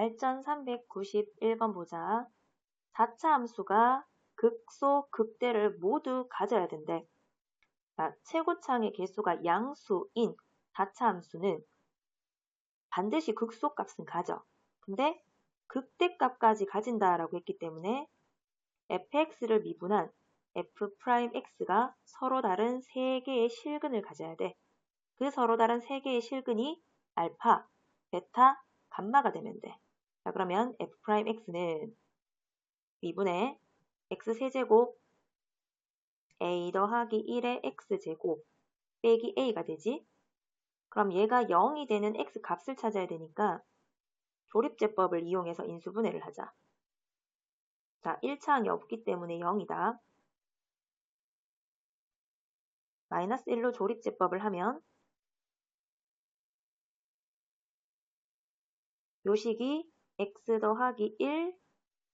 발전 391번 보자. 4차 함수가 극소, 극대를 모두 가져야 된대. 자, 최고창의 개수가 양수인 4차 함수는 반드시 극소 값은 가져. 근데 극대 값까지 가진다라고 했기 때문에 fx를 미분한 f'x가 서로 다른 세 개의 실근을 가져야 돼. 그 서로 다른 세 개의 실근이 알파, 베타, 감마가 되면 돼. 자, 그러면 f'x는 미분의 x세제곱 a 더하기 1의 x제곱 빼기 a가 되지. 그럼 얘가 0이 되는 x 값을 찾아야 되니까 조립제법을 이용해서 인수분해를 하자. 자, 1차항이 없기 때문에 0이다. 마이너스 1로 조립제법을 하면 요식이 x 더하기 1,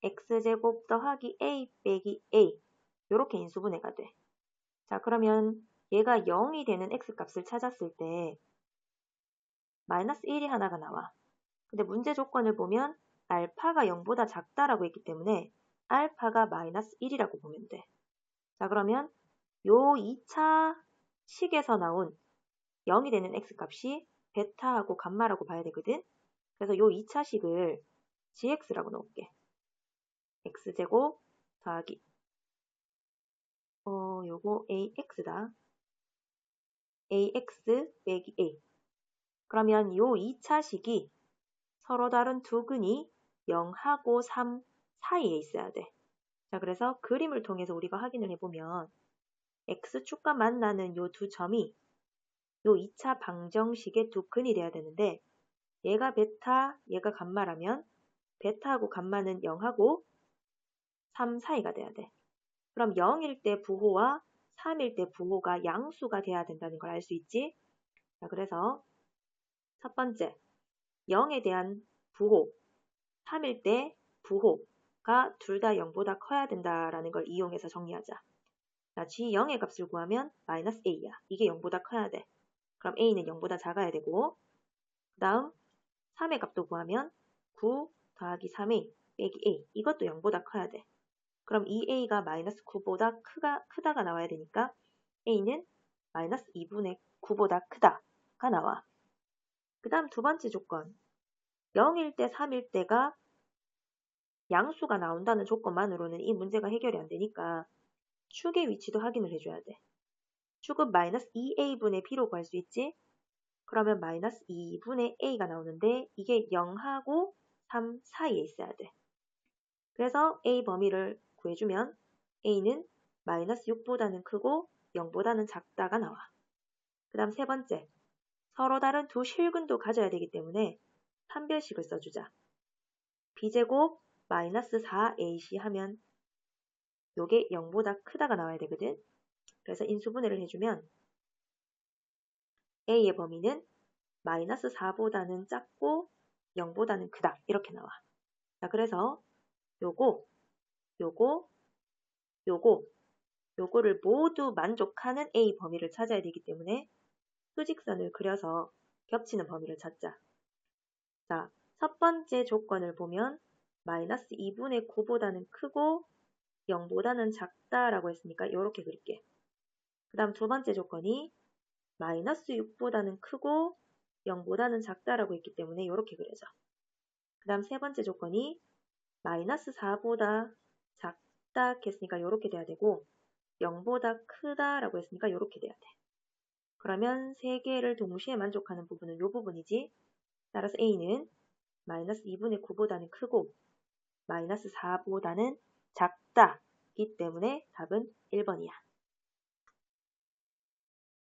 x제곱 더하기 a 빼기 a 이렇게 인수분해가 돼. 자 그러면 얘가 0이 되는 x값을 찾았을 때 마이너스 1이 하나가 나와. 근데 문제 조건을 보면 알파가 0보다 작다라고 했기 때문에 알파가 마이너스 1이라고 보면 돼. 자 그러면 요 2차 식에서 나온 0이 되는 x값이 베타하고 감마라고 봐야 되거든. 그래서 요 2차식을 gx라고 넣을게. x제곱 더하기 어 요거 ax다. ax 빼기 a 그러면 요 2차식이 서로 다른 두 근이 0하고 3 사이에 있어야 돼. 자, 그래서 그림을 통해서 우리가 확인을 해보면 x축과 만나는 요 두 점이 요 2차 방정식의 두 근이 돼야 되는데 얘가 베타, 얘가 감마라면 베타하고 감마는 0하고 3 사이가 돼야 돼. 그럼 0일 때 부호와 3일 때 부호가 양수가 돼야 된다는 걸 알 수 있지? 자, 그래서 첫 번째, 0에 대한 부호, 3일 때 부호가 둘 다 0보다 커야 된다라는 걸 이용해서 정리하자. 자, g 0의 값을 구하면 마이너스 a야. 이게 0보다 커야 돼. 그럼 a는 0보다 작아야 되고 그 다음 3의 값도 구하면 9 더하기 3a 빼기 a 이것도 0보다 커야 돼. 그럼 2a가 마이너스 9보다 크가, 크다가 나와야 되니까 a는 마이너스 2분의 9보다 크다가 나와. 그 다음 두 번째 조건 0일 때 3일 때가 양수가 나온다는 조건만으로는 이 문제가 해결이 안 되니까 축의 위치도 확인을 해줘야 돼. 축은 마이너스 2a분의 b로 구할 수 있지? 그러면 마이너스 2분의 a가 나오는데 이게 0하고 3 사이에 있어야 돼. 그래서 a 범위를 구해주면 a는 마이너스 6보다는 크고 0보다는 작다가 나와. 그 다음 세 번째, 서로 다른 두 실근도 가져야 되기 때문에 판별식을 써주자. b제곱 마이너스 4ac 하면 요게 0보다 크다가 나와야 되거든. 그래서 인수분해를 해주면 a의 범위는 마이너스 4보다는 작고 0보다는 크다 이렇게 나와. 자 그래서 요거 요거 요거 요거를 모두 만족하는 a 범위를 찾아야 되기 때문에 수직선을 그려서 겹치는 범위를 찾자. 자, 첫 번째 조건을 보면 마이너스 2분의 9보다는 크고 0보다는 작다라고 했으니까 이렇게 그릴게. 그 다음 두 번째 조건이 마이너스 6보다는 크고 0보다는 작다라고 했기 때문에 이렇게 그려져. 그 다음 세 번째 조건이 마이너스 4보다 작다 했으니까 이렇게 돼야 되고 0보다 크다라고 했으니까 이렇게 돼야 돼. 그러면 세 개를 동시에 만족하는 부분은 이 부분이지. 따라서 A는 마이너스 2분의 9보다는 크고 마이너스 4보다는 작다이기 때문에 답은 1번이야.